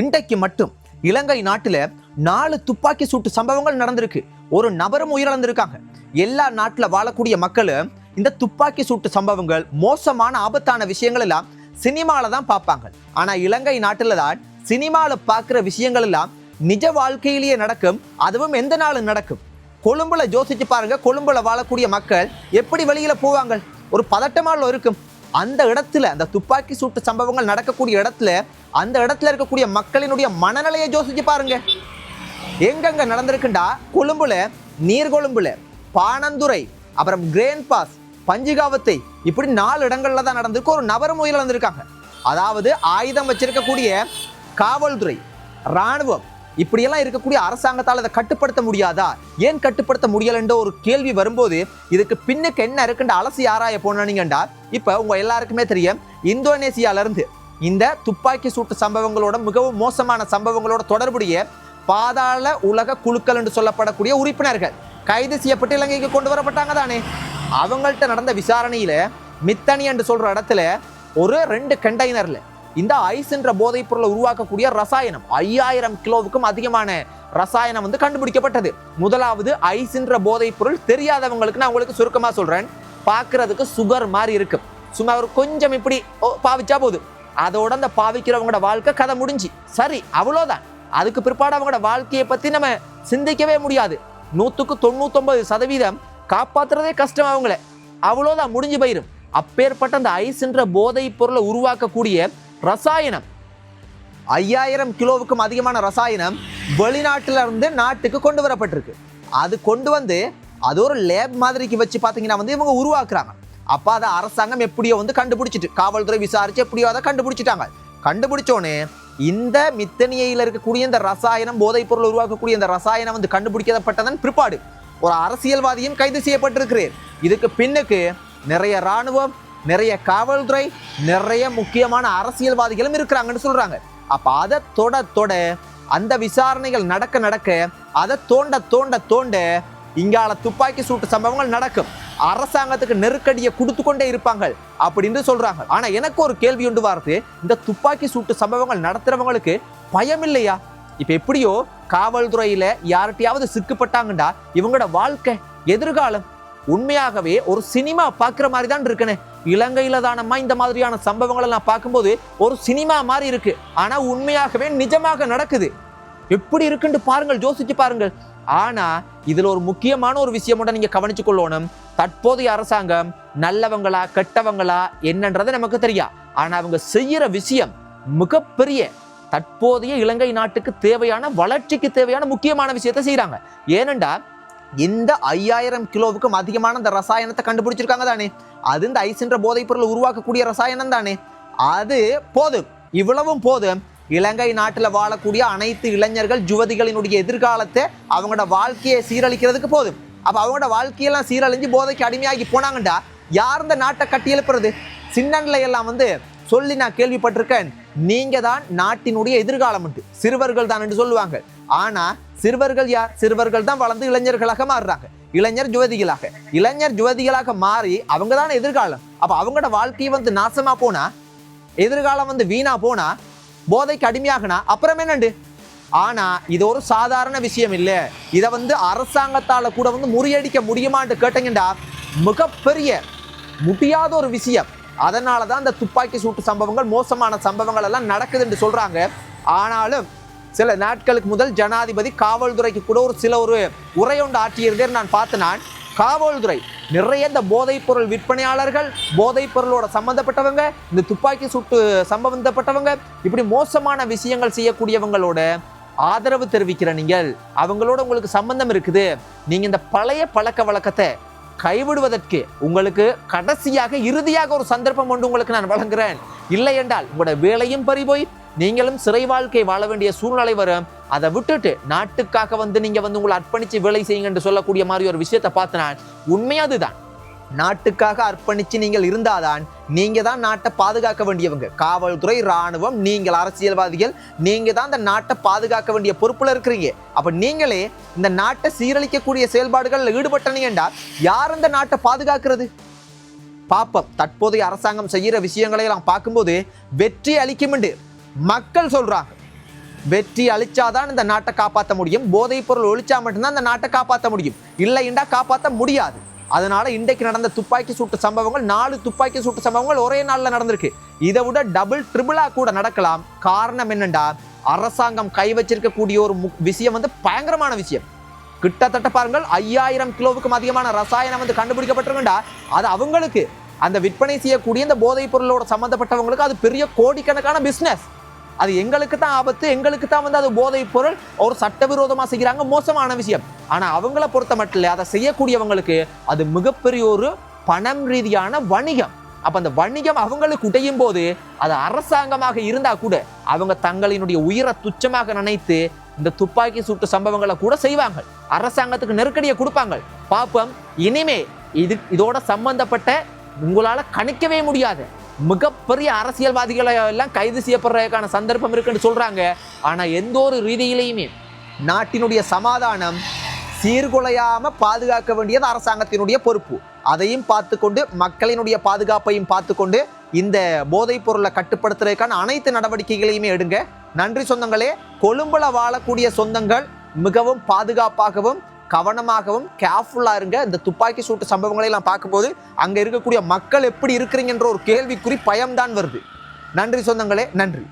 இன்றைக்கு மட்டும் இலங்கை நாட்டில் நாலு துப்பாக்கி சூட்டு சம்பவங்கள் நடந்திருக்கு. ஒரு நபரும் உயிரிழந்திருக்காங்க. எல்லா நாட்டில் வாழக்கூடிய மக்களும் இந்த துப்பாக்கி சூட்டு சம்பவங்கள் மோசமான ஆபத்தான விஷயங்கள் எல்லாம் சினிமாவில் தான் பார்ப்பாங்க ஆனால் இலங்கை நாட்டில் தான் சினிமாவில் பார்க்குற விஷயங்கள் எல்லாம் நிஜ வாழ்க்கையிலேயே நடக்கும். அதுவும் எந்த நாளும் நடக்கும். கொழும்புல யோசிச்சு பாருங்க. கொழும்புல வாழக்கூடிய மக்கள் எப்படி வெளியில போவாங்க? ஒரு பதட்டமாக இருக்கும். அந்த இடத்துல அந்த துப்பாக்கி சூட்டு சம்பவங்கள் நடக்கக்கூடிய இடத்துல அந்த இடத்துல இருக்கக்கூடிய மக்களினுடைய மனநிலையை யோசிச்சு பாருங்க. எங்கெங்க நடந்திருக்குண்டா? கொழும்புல நீர்கொழும்புல பானந்துறை அப்புறம் கிரேன் பாஸ் பஞ்சிகாவத்தை இப்படி நாலு இடங்கள்ல தான் நடந்திருக்கு. ஒரு நபரும் உயிரிழந்திருக்காங்க. அதாவது ஆயுதம் வச்சிருக்கக்கூடிய காவல்துறை இராணுவம் இப்படியெல்லாம் இருக்கக்கூடிய அரசாங்கத்தால் அதை கட்டுப்படுத்த முடியாதா? ஏன் கட்டுப்படுத்த முடியலன்ற ஒரு கேள்வி வரும்போது இதுக்கு பின்னுக்கு என்ன இருக்குன்ற அலசி ஆராய போனீங்கண்டா? இப்போ உங்கள் எல்லாருக்குமே தெரியும் இந்தோனேசியாலருந்து இந்த துப்பாக்கி சூட்டு சம்பவங்களோட மிகவும் மோசமான சம்பவங்களோட தொடர்புடைய பாதாள உலக குழுக்கள் என்று சொல்லப்படக்கூடிய உறுப்பினர்கள் கைது செய்யப்பட்டு இலங்கைக்கு கொண்டு வரப்பட்டாங்க தானே? அவங்கள்ட்ட நடந்த விசாரணையில் மித்தனி என்று சொல்கிற இடத்துல ஒரு ரெண்டு கண்டெய்னரில் இந்த ஐஸ்ன்ற போதைப் பொருளை உருவாக்கக்கூடிய ரசாயனம். ஐயாயிரம் கிலோவுக்கும் அதிகமான ரசாயனம் வந்து கண்டுபிடிக்கப்பட்டது. முதலாவது ஐஸ்ன்ற போதைப் பொருள் தெரியாதவங்களுக்கு நான் உங்களுக்கு சுருக்கமா சொல்றேன். பார்க்கறதுக்கு சுகர் மாதிரி இருக்கு. சும்மா ஒரு கொஞ்சம் இப்படி ஓ, பாவிச்சா போகுது அதோட அந்த பாவிக்கிறவங்களோட வாழ்க்கை கதை முடிஞ்சு. சரி அவ்வளோதான். அதுக்கு பிற்பாடு அவங்களோட வாழ்க்கையை பத்தி நம்ம சிந்திக்கவே முடியாது. நூற்றுக்கு தொண்ணூத்தொன்பது சதவீதம் காப்பாத்துறதே கஷ்டம் அவங்கள. அவ்வளோதான் முடிஞ்சு போயிடும் அப்பேற்பட்ட அந்த ஐஸ்ன்ற போதைப் பொருளை உருவாக்கக்கூடிய ரசாயனம். ஐயாயிரம் கிலோவுக்கும் அதிகமான ரசாயனம் வெளிநாட்டுல இருந்து நாட்டுக்கு கொண்டு வரப்பட்டிருக்கு. அது கொண்டு வந்து அது ஒரு லேப் மாதிரிக்கு வச்சு பார்த்தீங்கன்னா வந்து இவங்க உருவாக்குறாங்க. அப்போ அதை அரசாங்கம் எப்படியோ வந்து கண்டுபிடிச்சிட்டு காவல்துறை விசாரிச்சு எப்படியோ அதை கண்டுபிடிச்சிட்டாங்க. கண்டுபிடிச்சோன்னே இந்த மித்தனியையில் இருக்கக்கூடிய இந்த ரசாயனம் போதைப் பொருள் உருவாக்கக்கூடிய இந்த ரசாயனம் வந்து கண்டுபிடிக்கப்பட்டதன் பிற்பாடு ஒரு அரசியல்வாதியும் கைது செய்யப்பட்டிருக்கிறேன். இதுக்கு பின்னுக்கு நிறைய ராணுவம் நிறைய காவல்துறை நிறைய முக்கியமான அரசியல்வாதிகளும் இருக்கிறாங்கன்னு சொல்றாங்க. அப்ப அதை தொட தொட அந்த விசாரணைகள் நடக்க நடக்க அதை தோண்ட தோண்ட தோண்ட இங்கால துப்பாக்கி சூட்டு சம்பவங்கள் நடக்கும். அரசாங்கத்துக்கு நெருக்கடியை கொடுத்து கொண்டே இருப்பாங்க அப்படின்னு சொல்றாங்க. ஆனா எனக்கு ஒரு கேள்வி உண்டு வார்த்து இந்த துப்பாக்கி சூட்டு சம்பவங்கள் நடத்துறவங்களுக்கு பயம் இல்லையா இப்ப எப்படியோ காவல்துறையில யார்கிட்டயாவது சிக்கப்பட்டாங்கடா இவங்களோட வாழ்க்கை எதிர்காலம் உண்மையாகவே ஒரு சினிமா பார்க்குற மாதிரி தான் இருக்குன்னு இலங்கையில தானம்மா இந்த மாதிரியான சம்பவங்களை நான் பார்க்கும்போது ஒரு சினிமா மாதிரி இருக்கு. ஆனா உண்மையாகவே நிஜமாக நடக்குது. எப்படி இருக்குன்னு பாருங்கள் யோசிச்சு பாருங்கள். ஆனா இதுல ஒரு முக்கியமான ஒரு விஷயம் மட்டும் நீங்க கவனிச்சு கொள்ளணும். தற்போதைய அரசாங்கம் நல்லவங்களா கெட்டவங்களா என்னன்றது நமக்கு தெரியா. ஆனா அவங்க செய்யற விஷயம் மிகப்பெரிய தற்போதைய இலங்கை நாட்டுக்கு தேவையான வளர்ச்சிக்கு தேவையான முக்கியமான விஷயத்தை செய்கிறாங்க ஏனென்றால் இந்த ஐயாயிரம் கிலோவுக்கும் அதிகமான இந்த ரசாயனத்தை கண்டுபிடிச்சிருக்காங்க தானே? அது இந்த ஐஸ்ன்ற போதைப் பொருள் உருவாக்கக்கூடிய ரசாயனம் தானே? அது போதும் இவ்வளவும் போதும் இலங்கை நாட்டில் வாழக்கூடிய அனைத்து இளைஞர்கள் யுவதிகளினுடைய எதிர்காலத்தை அவங்களோட வாழ்க்கையை சீரழிக்கிறதுக்கு போதும் அப்போ அவங்களோட வாழ்க்கையெல்லாம் சீரழிஞ்சு போதைக்கு அடிமையாகி போனாங்கண்டா? யார் இந்த நாட்டை கட்டி எழுப்புறது சின்னன்ல எல்லாம் வந்து சொல்லி நான் கேள்விப்பட்டிருக்கேன். நீங்க தான் நாட்டினுடைய எதிர்காலம் சிறுவர்கள் தான் என்று சொல்லுவாங்க. ஆனா சிறுவர்கள் யார்? சிறுவர்கள் தான் வளர்ந்து இளைஞர்களாக மாறுறாங்க. இளைஞர் ஜுவதிகளாக. இளைஞர் ஜுவதிகளாக மாறி அவங்க தான் எதிர்காலம். அப்ப அவங்களோட வாழ்க்கையை வந்து நாசமா போனா? எதிர்காலம் வந்து வீணா போனா? போதைக்கு அடிமையாகனா அப்புறம் என்னண்டு? ஆனா இது ஒரு சாதாரண விஷயம் இல்லை. இதை வந்து அரசாங்கத்தால கூட வந்து முறியடிக்க முடியுமான்னு கேட்டீங்கன்னா மிகப்பெரிய முடியாத ஒரு விஷயம். அதனால தான் இந்த துப்பாக்கி சூட்டு சம்பவங்கள் மோசமான சம்பவங்கள் எல்லாம் நடக்குதுன்னு சொல்றாங்க. ஆனாலும் சில நாட்களுக்கு முதல் ஜனாதிபதி காவல்துறைக்கு கூட ஒரு சில ஒரு உரையொண்டு ஒன்று ஆற்றியிருந்தேன். நான் பார்த்து நான் காவல்துறை நிறைய இந்த போதைப் பொருள் விற்பனையாளர்கள் போதைப் பொருளோட சம்பந்தப்பட்டவங்க இந்த துப்பாக்கி சுட்டு சம்பந்தப்பட்டவங்க இப்படி மோசமான விஷயங்கள் செய்யக்கூடியவங்களோட ஆதரவு தெரிவிக்கிற நீங்கள் அவங்களோட உங்களுக்கு சம்பந்தம் இருக்குது. நீங்கள் இந்த பழைய பழக்க வழக்கத்தை கைவிடுவதற்கு உங்களுக்கு கடைசியாக இறுதியாக ஒரு சந்தர்ப்பம் ஒன்று உங்களுக்கு நான் வழங்குறேன். இல்லை என்றால் உங்களோட வேலையும் பறிபோய் நீங்களும் சிறை வாழ்க்கை வாழ வேண்டிய சூழ்நிலை வரும் அதை விட்டுட்டு நாட்டுக்காக வந்து நீங்க வந்து உங்களை அர்ப்பணிச்சு வேலை செய்யுங்க என்று சொல்லக்கூடிய மாதிரி ஒரு விஷயத்தை பார்த்து நான் அதுதான். நாட்டுக்காக அர்ப்பணிச்சு நீங்கள் இருந்தாதான் நீங்க தான் நாட்டை பாதுகாக்க வேண்டியவங்க. காவல்துறை ராணுவம் நீங்கள் அரசியல்வாதிகள் நீங்க தான் இந்த நாட்டை பாதுகாக்க வேண்டிய பொறுப்புல இருக்கிறீங்க. அப்ப நீங்களே இந்த நாட்டை சீரழிக்கக்கூடிய செயல்பாடுகளில் ஈடுபட்டனீங்கண்டா யார் இந்த நாட்டை பாதுகாக்கிறது? பாப்பம் தற்போதைய அரசாங்கம் செய்கிற விஷயங்களை எல்லாம் பார்க்கும்போது வெற்றி அளிக்கும் என்று மக்கள் சொல்றாங்க வெற்றி அழிச்சாதான் இந்த நாட்டை காப்பாற்ற முடியும். போதைப் பொருள் ஒழிச்சா மட்டும்தான் இந்த நாட்டை காப்பாற்ற முடியும். இல்லைண்டா காப்பாற்ற முடியாது. அதனால இன்றைக்கு நடந்த துப்பாக்கி சூட்டு சம்பவங்கள் நாலு துப்பாக்கி சூட்டு சம்பவங்கள் ஒரே நாளில் நடந்திருக்கு. இதை விட டபுள் ட்ரிபிளா கூட நடக்கலாம். காரணம் என்னண்டா அரசாங்கம் கை வச்சிருக்கக்கூடிய ஒரு விஷயம் வந்து பயங்கரமான விஷயம். கிட்டத்தட்ட பாருங்கள் ஐயாயிரம் கிலோவுக்கும் அதிகமான ரசாயனம் வந்து கண்டுபிடிக்கப்பட்டிருக்குண்டா. அது அவங்களுக்கு. அந்த விற்பனை செய்யக்கூடிய இந்த போதைப் பொருளோட சம்மந்தப்பட்டவங்களுக்கு அது பெரிய கோடிக்கணக்கான பிஸ்னஸ் அது எங்களுக்கு தான் ஆபத்து எங்களுக்கு தான் வந்து அது போதைப் பொருள். ஒரு சட்டவிரோதமாக செய்கிறாங்க மோசமான விஷயம். ஆனால் அவங்கள பொறுத்த மட்டும் இல்லை அதை செய்யக்கூடியவங்களுக்கு அது மிகப்பெரிய ஒரு பணம் ரீதியான வணிகம். அப்போ அந்த வணிகம் அவங்களுக்கு உடையும் போது அது அரசாங்கமாக இருந்தால் கூட அவங்க தங்களினுடைய உயிரை துச்சமாக நினைத்து இந்த துப்பாக்கி சூட்டு சம்பவங்களை கூட செய்வாங்க. அரசாங்கத்துக்கு நெருக்கடியை கொடுப்பாங்க. பாப்போம் இனிமே இது இதோட சம்பந்தப்பட்ட உங்களால் கணிக்கவே முடியாது. மிகப்பெரிய அரசியல்வாதிகளை எல்லாம் கைது செய்யப்படுறதுக்கான சந்தர்ப்பம் இருக்குன்னு சொல்கிறாங்க ஆனால் எந்த ஒரு ரீதியிலையுமே நாட்டினுடைய சமாதானம் சீர்குலையாமல் பாதுகாக்க வேண்டியது அரசாங்கத்தினுடைய பொறுப்பு. அதையும் பார்த்துக்கொண்டு மக்களினுடைய பாதுகாப்பையும் பார்த்துக்கொண்டு இந்த போதைப் பொருளை கட்டுப்படுத்துறதுக்கான அனைத்து நடவடிக்கைகளையுமே எடுங்க. நன்றி சொந்தங்களே. கொழும்புல வாழக்கூடிய சொந்தங்கள் மிகவும் பாதுகாப்பாகவும் கவனமாகவும் கேர்ஃபுல்லாக இருங்க. இந்த துப்பாக்கி சூட்டு சம்பவங்களை எல்லாம் பார்க்கும்போது அங்கே இருக்கக்கூடிய மக்கள் எப்படி இருக்கிறீங்கன்ற ஒரு கேள்விக்குறி பயம்தான் வருது. நன்றி சொந்தங்களே நன்றி.